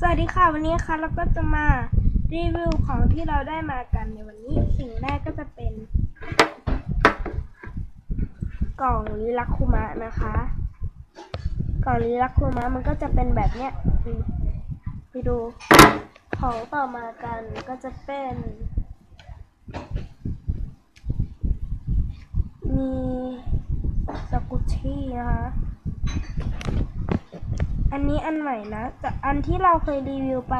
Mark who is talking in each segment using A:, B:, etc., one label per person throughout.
A: สวัสดีค่ะวันนี้ค่ะเราก็จะมารีวิวของที่เราได้มากันในวันนี้สิ่งแรกก็จะเป็น กล่องลิลักคุมะนะคะ กล่องลิลักคุมะมันก็จะเป็นแบบเนี้ยไปดูของต่อมากันก็จะเป็น มีสกุชชี่นะคะ อันนี้อันใหม่นะแต่อันที่เราเคยรีวิวไป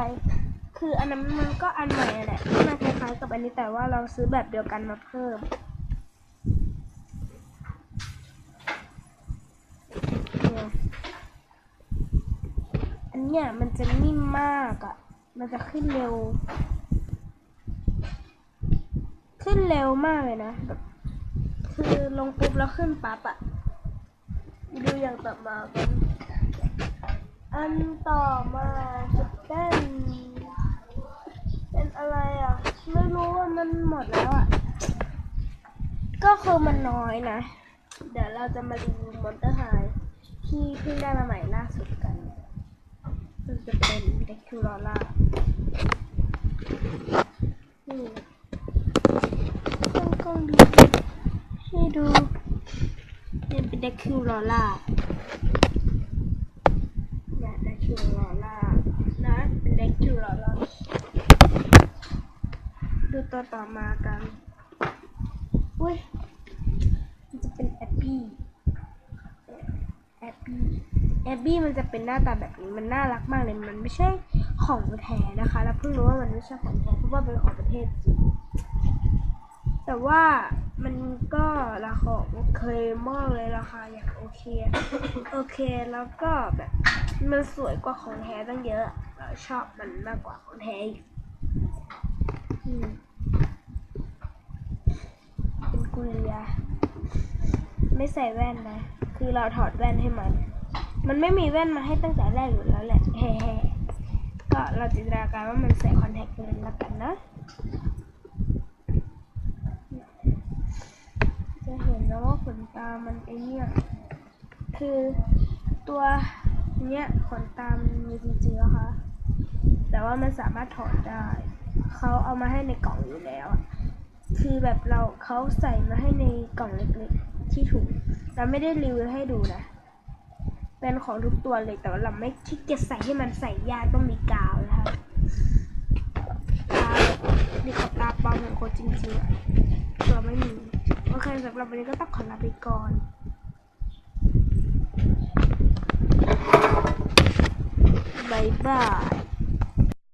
A: คืออันนั้นมันก็อันใหม่แหละที่มันคล้ายๆกับอันนี้แต่ว่าเราซื้อแบบเดียวกันมาเพิ่ม อันเนี้ยมันจะนิ่มมากอะ่ะ มันจะขึ้นเร็ว ขึ้นเร็วมากเลยนะแบบคือลงปุ๊บแล้วขึ้นปั๊บอะ่ะ ดูอย่างต่อมากัน อันต่อมาจะเป็นเป็นอะไรอะ ไม่รู้ว่ามันหมดแล้วอะ ก็คือมันน้อยนะ เดี๋ยวเราจะมารีวิวมอนเตอร์ไฮที่เพิ่งได้มาใหม่ล่าสุดกันซึ่งจะเป็นเด็กคิวรอล่านี่ต้องกล้องดูให้ดู เป็นเด็กคิวรอล่า เดี๋ยวรอล่านะเป็นเด็กคิวรอล่าดูตัวต่อมากันอุ้ยมันจะเป็นแอปปี้แอปปี้แอปปี้มันจะเป็นหน้าตาแบบนี้มันน่ารักมากเลยมันไม่ใช่ของแท้นะคะ แล้วเพิ่งรู้ว่ามันไม่ใช่ของแท้เพราะว่าเป็นของประเทศจีนแต่ว่ามันก็ราคาโอเคมากเลยราคาอย่างโอเค โอเคแล้วก็แบบ มันสวยกว่าของแท้ตั้งเยอะ เราชอบมันมากกว่าของแท้อีกเป็นกุเลียไม่ใส่แว่นนะ คือเราถอดแว่นให้มัน มันไม่มีแว่นมาให้ตั้งแต่แรกอยู่แล้วแหละแฮ่ก็เราจินตนาการว่ามันใส่คอนแทคเลนส์แล้วกันนะจะเห็นนะว่าขนตามันไอเนี่ย คือตัว เนี้ยขนตามมีจริงๆนะคะ แต่ว่ามันสามารถถอดได้ เขาเอามาให้ในกล่องอยู่แล้ว คือแบบเราเขาใส่มาให้ในกล่องเล็กๆที่ถุงเราไม่ได้รีวิวให้ดูนะ เป็นของทุกตัวเลยแต่ว่าเราไม่ขี้เกียจใส่ให้มันใส่ยากต้องมีกาวนะคะกาวมีขอบตาปลอมของคนจริงๆอะตัวไม่มี โอเคสำหรับวันนี้ก็ต้องขอลาไปก่อน บายบาย